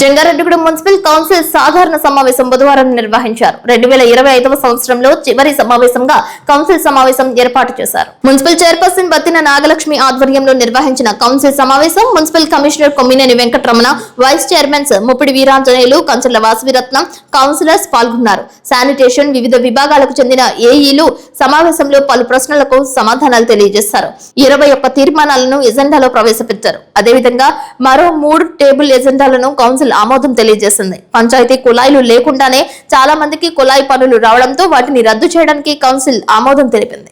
Jangareddygudem municipal council సాధారణ సమావేశం బుధవారం నిర్వహించారు. రెండు వేల ఇరవై ఐదవ సంవత్సరంలో చివరి సమావేశంగా కౌన్సిల్ సమావేశం ఏర్పాటు చేశారు. మున్సిపల్ చైర్పర్సన్ బత్తిన నాగలక్ష్మి ఆధ్వర్యంలో నిర్వహించిన కౌన్సిల్ సమావేశం municipal commissioner Kommineni Venkataramana vice chairmans Muppidi Veeranjaneyulu Kancharla Vasaviratnam councillors పాల్గొన్నారు. శానిటేషన్ వివిధ విభాగాలకు చెందిన ఏఈలు సమావేశంలో పలు ప్రశ్నలకు సమాధానాలు తెలియజేశారు. ఇరవై ఒక్క తీర్మానాలను ఎజెండాలో ప్రవేశపెట్టారు. అదేవిధంగా మరో మూడు టేబుల్ ఎజెండాలను కౌన్సిల్ ఆమోదం తెలియజేసింది. పంచాయతీ కుళాయిలు లేకుండానే చాలా మందికి కుళాయి పనులు రావడంతో వాటిని రద్దు చేయడానికి కౌన్సిల్ ఆమోదం తెలిపింది.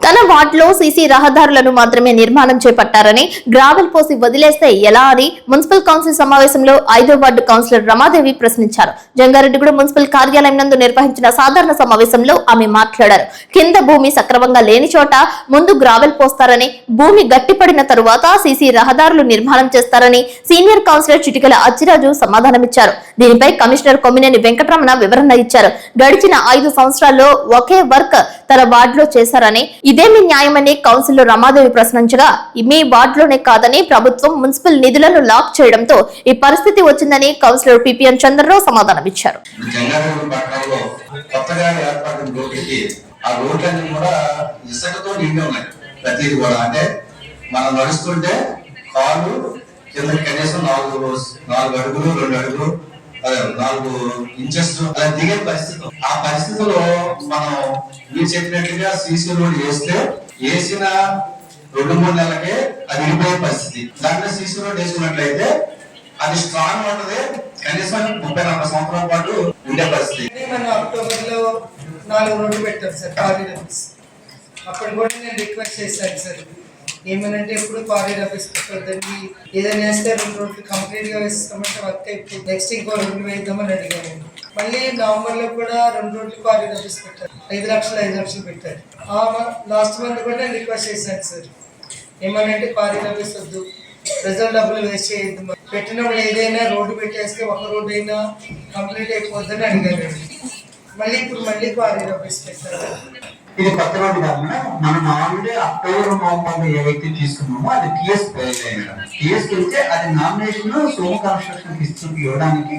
తన వార్డులో సీసీ రహదారులను మాత్రమే నిర్మాణం చేపట్టారని గ్రావెల్ పోసి వదిలేస్తే ఎలా అని మున్సిపల్ కౌన్సిల్ సమావేశంలో ఐదో వార్డు కౌన్సిలర్ రమాదేవి ప్రశ్నించారు. జంగారెడ్డిగూడ మున్సిపల్ కార్యాలయం నందు నిర్వహించిన సాధారణ సమావేశంలో ఆమె మాట్లాడారు. కింద భూమి సక్రమంగా లేని చోట ముందు గ్రావెల్ పోస్తారని భూమి గట్టిపడిన తరువాత సీసీ రహదారులు నిర్మాణం చేస్తారని సీనియర్ కౌన్సిలర్ చిటికల అచ్చిరాజు సమాధానమిచ్చారు. దీనిపై కమిషనర్ కొమ్మినేని వెంకటరమణ వివరణ ఇచ్చారు. గడిచిన ఐదు సంవత్సరాల్లో ఒకే వర్క్ తన వార్డులో చేశారని ఇదేమి న్యాయమని కౌన్సిలర్ రమాదేవి ప్రశ్నించగా మీ వార్డులోనే కాదని ప్రభుత్వం మున్సిపల్ నిధులను లాక్ చేయడంతో ఈ పరిస్థితి వచ్చిందని కౌన్సిలర్ పిపిఎన్ చంద్రరావు సమాధానమిచ్చారు జంగారెడ్డి మనం నడుస్తుంటే కాళ్ళు కింద కనీసం నాలుగు నాలుగు అడుగులు రెండు అడుగులు నాలుగు ఇంచెస్ అలా దిగే పరిస్థితి ఆ పరిస్థితిలో మనం మీరు చెప్పినట్టుగా సీసీ రోడ్ వేస్తే వేసిన రెండు మూడు నెలలకే అది విడిపోయే పరిస్థితి. దాంట్లో సీసీ రోడ్ వేసుకున్నట్లయితే అది స్ట్రాంగ్ ఉంటది కనీసం ముప్పై నలభై సంవత్సరాల పాటు ఉండే పరిస్థితి. ఇది అక్టోబర్లో నాలుగు రోడ్లు పెట్టారు సార్ కారిడార్ అప్పుడు కూడా నేను రిక్వెస్ట్ చేశాను సార్. ఏమనంటే ఎప్పుడు కారిడార్ ఆఫీస్ పెట్టొద్దండి ఏదైనా వేస్తే రెండు రోజులు కంప్లీట్గా వేస్తామంటే వర్క్ అయిపోయింది నెక్స్ట్ ఇంకో రెండు వేద్దామని అడిగాను మళ్ళీ నవంబర్లో కూడా రెండు రోజులు కారిడార్ ఆఫీస్ పెట్టారు ఐదు లక్షలు ఐదు లక్షలు పెట్టారు. లాస్ట్ మంత్ కూడా నేను రిక్వెస్ట్ చేశాను సార్. ఏమనంటే కారిడార్ ఆఫీస్ వద్దు ప్రజల డబ్బులు వేస్ట్ చేయొద్దు పెట్టినప్పుడు ఏదైనా రోడ్డు పెట్టేస్తే ఒక రోడ్డు అయినా కంప్లీట్ అయిపోద్దని అడిగారు మళ్ళీ ఇప్పుడు మళ్ళీ కారిడార్ ఆఫీస్ పెట్టారు ఇది కొత్త రోడ్డు కాదు మేడం. మనం ఆల్రెడీ అక్టోబర్ నవంబర్ ఏవైతే తీసుకున్నామో అది టీఎస్ టీఎస్ వెళ్తే అది నామినేషన్ సోమ కన్స్ట్రక్షన్ ఇస్తుంది ఇవ్వడానికి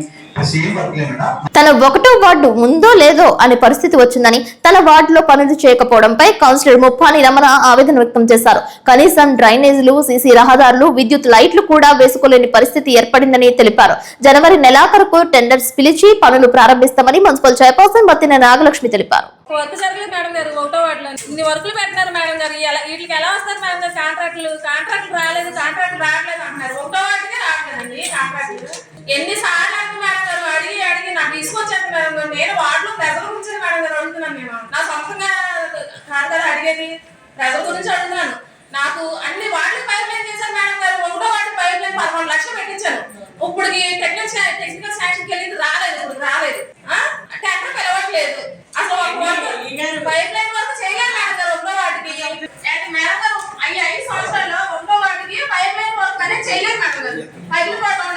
తన ఒకటో వార్డు ఉందో లేదో అనే పరిస్థితి వచ్చిందని తన వార్డులో పనులు చేయకపోవడంపై కౌన్సిలర్ ముప్పాని రమణ ఆవేదన వ్యక్తం చేశారు. కనీసం డ్రైనేజీలు సీసీ రహదారులు విద్యుత్ లైట్లు కూడా వేసుకోలేని పరిస్థితి ఏర్పడిందని తెలిపారు. జనవరి నెలాఖరుకు టెండర్స్ పిలిచి పనులు ప్రారంభిస్తామని మున్సిపల్ చైర్పర్సన్ బత్తిన నాగలక్ష్మి తెలిపారు. వర్క్ జరగలేదు మేడం గారు ఒకటో వాటిలో. ఇన్ని వర్కులు పెట్టినారు మేడం గారు. ఎలా వీటికి ఎలా వస్తారు మేడం గారు కాంట్రాక్టులు? కాంట్రాక్టులు రాలేదు కాంట్రాక్టులు రావట్లేదు అంటున్నారు. ఒకటో వాటికి రావట్లేదండి కాంట్రాక్టులు. ఎన్ని సార్లు అంటే మేడం గారు? అడిగి అడిగి నాకు తీసుకొచ్చాను మేడం గారు. నేను వాటిలో ప్రజల గురించి మేడం గారు అడుగుతున్నాను నేను. నా సొంతంగా కాదు కదా అడిగేది? ప్రజల గురించి అడుగుతున్నాను. నాకు అన్ని వాటిని పైప్ లైన్ చేశారు మేడం గారు. ఒకటో వాటి పైప్ లైన్ పదకొండు లక్షలు పెట్టించాను ఇప్పుడు టెక్నికల్ టెక్నికల్ శాంక్షన్కి వెళ్ళింది రాలేదు ఇప్పుడు రాలేదు ఆ? టెండర్ పిలవట్లేదు అసలు ఒక వర్క్ పైప్ లైన్ వర్క్ చేయలేదు మేడం గారు ఒకటో వాటికి అండ్ మేడం గారు అయ్యి ఐదు సంవత్సరాల్లో ఒకటో వాటికి పైప్ లైన్ వర్క్ అనేది చేయలేదు మేడం గారు పగిలిపోవడం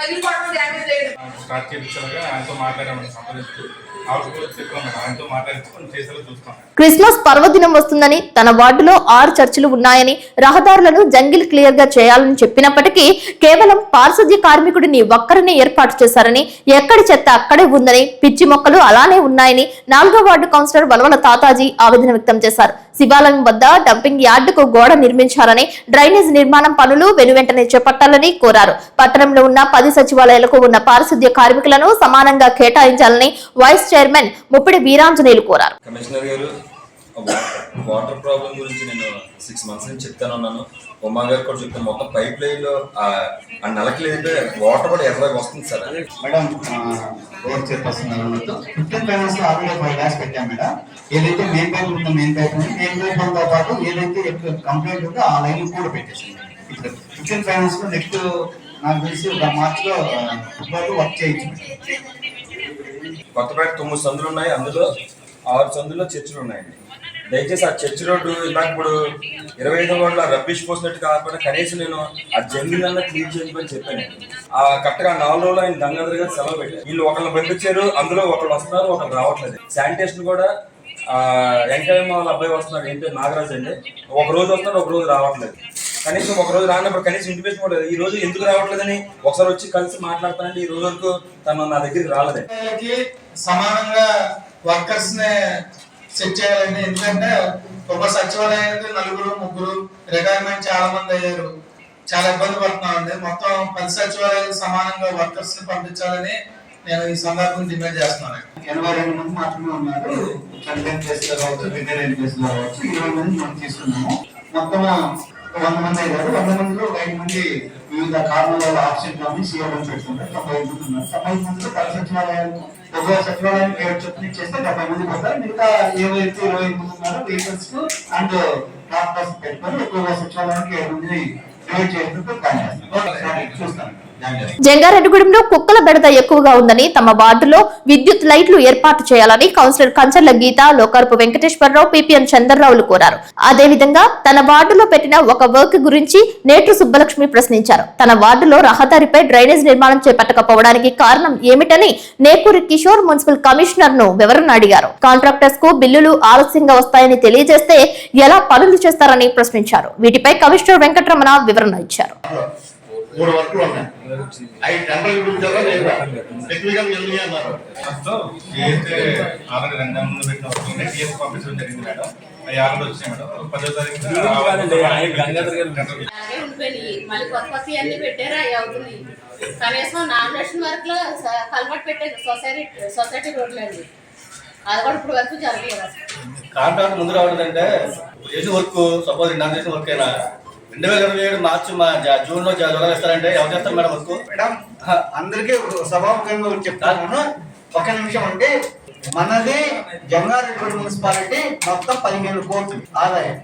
తగిలిపోవడం డ్యామేజ్ లేదు. స్టార్ట్ చేయించాలిగా ఆయనతో మాట్లాడామని సంప్రదిస్తూ క్రిస్మస్ పర్వదినం వస్తుందని తన వార్డులో ఆరు చర్చిలు ఉన్నాయని రహదారులను జంగిల్ క్లియర్గా చేయాలని చెప్పినప్పటికీ కేవలం పారిశుద్ధ్య కార్మికుడిని ఒక్కరినే ఏర్పాటు చేశారని ఎక్కడి చెత్త అక్కడే ఉందని పిచ్చి మొక్కలు అలానే ఉన్నాయని నాలుగో వార్డు కౌన్సిలర్ వలవల తాతాజీ ఆవేదన వ్యక్తం చేశారు. శివాలయం వద్ద డంపింగ్ యార్డుకు గోడ నిర్మించాలని డ్రైనేజ్ నిర్మాణం పనులు వెనువెంటనే చేపట్టాలని కోరారు. పట్టణంలో ఉన్న పది సచివాలయాలకు ఉన్న పారిశుద్ధ్య కార్మికులను సమానంగా కేటాయించాలని వైస్ చైర్మన్ ముప్పిడి వీరాంజనేయులు కోరారు. కమిషనర్ గారు వాటర్ ప్రాబ్లం గురించి నేను సిక్స్ మంత్స్ నుంచి చెప్తాను ఉన్నాను ఉమా గారు కూడా చెప్తాను మొత్తం పైప్ లైన్లో ఆ నలకి లేదంటే వాటర్ కూడా ఎర్రగా వస్తుంది sir. Madam road chairperson fifteen ఫైనాన్స్లో ఆల్రెడీ ఫైవ్ ల్యాక్స్ పెట్టాం మేడం. ఏదైతే మెయిన్ పైప్ ఉందో మెయిన్ పైప్ ఉంది మెయిన్ పైప్తో పాటు ఏదైతే కంప్లైంట్ ఉందో ఆ లైన్ కూడా పెట్టేసింది ఇప్పుడు ఫిఫ్టీన్ ఫైనాన్స్లో నెక్స్ట్ నాకు తెలిసి ఒక మార్చ్లో వర్క్ చేయొచ్చు కొత్తపేట తొమ్మిది సందులు ఉన్నాయి అందులో ఆరు సందుల్లో చర్చిలు ఉన్నాయండి. దయచేసి ఆ చర్చి రోడ్డు ఇందాక ఇప్పుడు ఇరవై ఐదో వార్డులో రబ్బిష్ పోసినట్టు కాకుండా కనీసం నేను ఆ జంగిల్ అన్న క్లీన్ చేయమని చెప్పాను. ఆ కరెక్ట్గా నాలుగు రోజులు ఆయన గంగాధర్ గారు సెలవు పెట్టారు. వీళ్ళు ఒకళ్ళు పంపించారు అందులో ఒకళ్ళు వస్తున్నారు ఒకళ్ళు రావట్లేదు. శానిటేషన్ కూడా వెంకయ్య వాళ్ళ అబ్బాయి వస్తున్నారు ఏంటో నాగరాజ్ అండి. ఒక రోజు వస్తున్నాడు ఒక రోజు రావట్లేదు. కనీసం ఒక రోజు రానప్పుడు కనీసం ఇంటిమేషన్ కూడా. ఈ రోజు ఎందుకు రావట్లేదని ఒకసారి వచ్చి కలిసి మాట్లాడతానంటే ఈ రోజు వరకు తను నా దగ్గరికి రాలేదండి వాళ్ళకి సమానంగా వర్కర్స్ని సెట్ చేయాలండి. ఎందుకంటే ఒక సచివాలయానికి నలుగురు ముగ్గురు రిటైర్మెంట్ చాలా మంది అయ్యారు. చాలా ఇబ్బంది పడుతున్నామండి. మొత్తం పది సచివాలయాలకు సమానంగా వర్కర్స్ని పంపించాలని నేను ఈ సందర్భం డిమాండ్ చేస్తున్నాను. ఎనభై రెండు మంది మాత్రమే ఉన్నారు. కంటెంట్ కావచ్చు రిటైర్ కావచ్చు ఇరవై మంది మనం తీసుకున్నాము. మొత్తం వంద మంది అయ్యారు వంద మందిలో ఒక ఐదు మంది వివిధ కారణాల వల్ల ఆబ్సెంట్ కానీ సీఎం పెట్టుకుంటారు తొంభై ఐదు మంది ఉన్నారు. తొంభై ఐదు మందిలో పది సచివాలయాలు ఒక సచివాలయానికి ఏడు చొప్పున ఇచ్చేస్తే డెబ్బై మంది పోతారు. మిగతా ఏవైతే ఇరవై మంది ఉన్నారో వెహికల్స్ అండ్ ట్రాక్టర్స్ పెట్టుకొని ఎక్కువ సచివాలయానికి ఏడు మందిని డివైడ్ చేసినట్టు ప్లాన్ చేస్తాం చూస్తాను. జాగ్రత్త జంగారెడ్డిగూడెంలో కుక్కల బెడద ఎక్కువగా ఉందని తమ వార్డులో విద్యుత్ లైట్లు ఏర్పాటు చేయాలని కౌన్సిలర్ కంచర్ల గీత లోకార్పు వెంకటేశ్వరరావు పిపిఎన్ చంద్రరావులు కోరారు. అదేవిధంగా తన వార్డులో పెట్టిన ఒక వర్క్ గురించి నేట్రు సుబ్బలక్ష్మి ప్రశ్నించారు. తన వార్డులో రహదారిపై డ్రైనేజ్ నిర్మాణం చేపట్టకపోవడానికి కారణం ఏమిటని నేకూరి కిషోర్ మున్సిపల్ కమిషనర్ను వివరణ అడిగారు. కాంట్రాక్టర్స్కు బిల్లులు ఆలస్యంగా వస్తాయని తెలియజేస్తే ఎలా పనులు చేస్తారని ప్రశ్నించారు. వీటిపై కమిషనర్ వెంకటరమణ వివరణ ఇచ్చారు. మూడు వర్కులు ఉన్నాయి. అవి టెంపరీ పిలిచారా లేదా? టెక్నికల్ ఎన్ని అన్నారు. ఫస్ట్ ఏదైతే ఆల్రెడీ రెండు నెలల ముందు పెట్టిన వస్తుంది టీఎస్ పంపించడం జరిగింది మేడం. అవి ఆల్రెడీ వచ్చినాయి మేడం. పదో తారీఖు అలాగే ఉండిపోయినాయి మళ్ళీ కొత్త కొత్త అన్ని పెట్టారు? అవి అవుతున్నాయి. కనీసం నామినేషన్ వర్క్లో స- కల్వర్ట్ పెట్టారు సొసైటీ సొసైటీ రోడ్లు అండి. అది కూడా ఇప్పుడు వరకు జరగలేదు కాంట్రాక్ట్ ముందు రావడంటే చేసిన వర్క్ సపోజ్ చేసిన వర్క్ అయినా రెండు వేల ఇరవై ఏడు మార్చి మా జూన్లో జూలై ఇస్తారంటే ఎవరు చేస్తారు మేడం వర్క్? మేడం అందరికీ ఒకటి చెప్తాను. ఒక నిమిషం అంటే మనది జంగారెడ్డి మున్సిపాలిటీ మొత్తం పదిహేను కోట్లు ఆదాయం.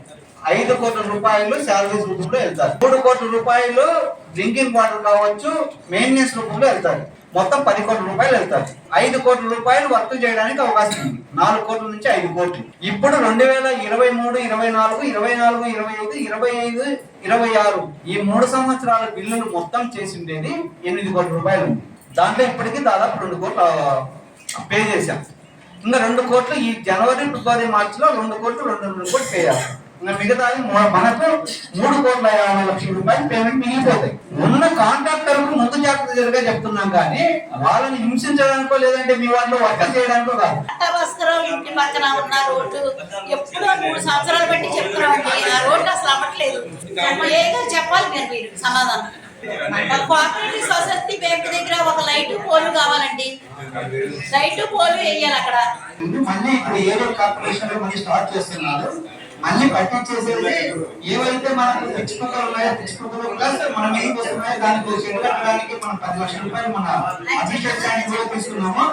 ఐదు కోట్ల రూపాయలు శాలరీస్ రూపంలో వెళ్తారు. మూడు కోట్ల రూపాయలు డ్రింకింగ్ వాటర్ కావచ్చు మెయింటెనెన్స్ రూపంలో వెళ్తారు. మొత్తం పది కోట్ల రూపాయలు వెళ్తారు ఐదు కోట్ల రూపాయలు వర్క్ చేయడానికి అవకాశం ఉంది. నాలుగు కోట్ల నుంచి ఐదు కోట్లు. ఇప్పుడు రెండు వేల ఇరవై మూడు ఇరవై నాలుగు ఇరవై నాలుగు ఇరవై ఐదు ఇరవై ఐదు ఇరవై ఆరు ఈ మూడు సంవత్సరాల బిల్లులు మొత్తం చేసి ఉండేది ఎనిమిది కోట్ల రూపాయలు ఉంది. దాంట్లో ఇప్పటికీ దాదాపు రెండు కోట్లు పే చేశాం. ఇంకా రెండు కోట్లు ఈ జనవరి ఫిబ్రవరి మార్చిలో రెండు కోట్లు రెండు రెండు కోట్లు పే చేస్తాం. ఇంకా మిగతాది మనకు మూడు కోట్ల యాభై లక్షల రూపాయలు పేమెంట్ మిగిలిపోతాయి. ఉన్న కాంట్రాక్టర్కు ముందు జాగ్రత్తగా చెప్తున్నాం కానీ వాళ్ళని హింసించడానికో లేదంటే మీ వాళ్ళు వర్క్ చేయడానికో కాదు. ఇంటి పక్కన ఉన్న రోడ్డు ఎప్పుడో మూడు సంవత్సరాలు బట్టి చెప్తున్నామండి ఆ రోడ్డు అసలు అవ్వట్లేదు. ఏదో చెప్పాలి మీరు మీరు? సమాధానం. కోఆపరేటివ్ సొసైటీ బ్యాంక్ దగ్గర ఒక లైట్ పోలు కావాలండి. లైట్ పోలు వేయాలి అక్కడ. మళ్ళీ ఇప్పుడు ఏదో కార్పొరేషన్ మళ్ళీ స్టార్ట్ చేస్తున్నారు. మళ్ళీ పట్టించేసేది ఏవైతే మనకు పిచ్చి కుక్కలు ఉన్నాయో పిచ్చి కుక్కలు ప్లస్ మన మెయిన్ వస్తున్నాయో దానికి చెట్టు కట్టడానికి మనం పది లక్షల రూపాయలు మన అభిషేకానికి కూడా తీసుకున్నాము